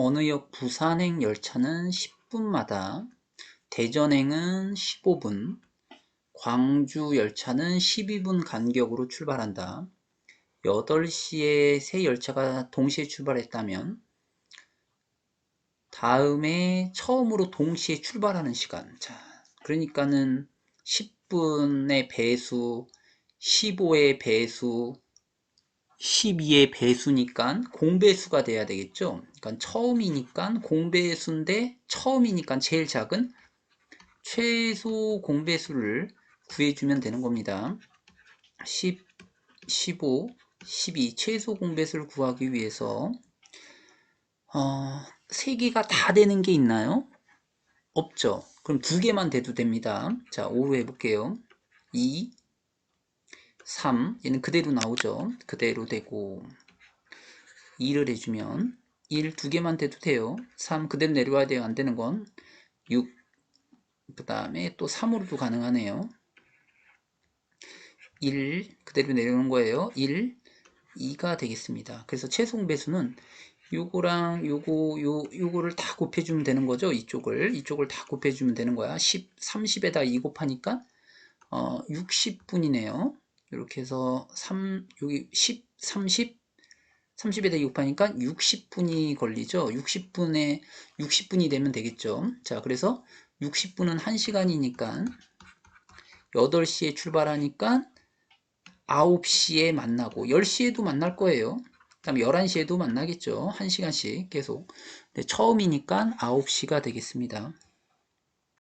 어느 역 부산행 열차는 10분마다, 대전행은 15분, 광주 열차는 12분 간격으로 출발한다. 8시에 세 열차가 동시에 출발했다면 다음에 처음으로 동시에 출발하는 시간. 자, 그러니까는 10분의 배수, 15의 배수, 12의 배수니까 공배수가 돼야 되겠죠. 그러니까 처음이니까 공배수인데 처음이니까 제일 작은 최소 공배수를 구해주면 되는 겁니다. 10, 15, 12 최소 공배수를 구하기 위해서 어, 3개가 다 되는 게 있나요? 없죠. 그럼 두 개만 돼도 됩니다. 자, 5로 해볼게요. 2, 3, 얘는 그대로 나오죠. 그대로 되고 2를 해주면 1 두 개만 돼도 돼요. 3 그대로 내려와야 돼요. 안 되는 건 6, 그 다음에 또 3으로도 가능하네요. 1 그대로 내려오는 거예요. 1, 2가 되겠습니다. 그래서 최소 배수는 요거랑 요거 요 요거를 다 곱해 주면 되는 거죠. 이쪽을 이쪽을 다 곱해 주면 되는 거야. 10, 30에다 2 곱하니까 어, 60분이네요. 이렇게 해서 3 여기 10, 30 30에다 2 곱하니까 60분이 걸리죠. 60분에 60분이 되면 되겠죠. 자, 그래서 60분은 1시간이니까 8시에 출발하니까 9시에 만나고 10시에도 만날 거예요. 그다음 11시에도 만나겠죠. 1시간씩 계속. 처음이니까 9시가 되겠습니다.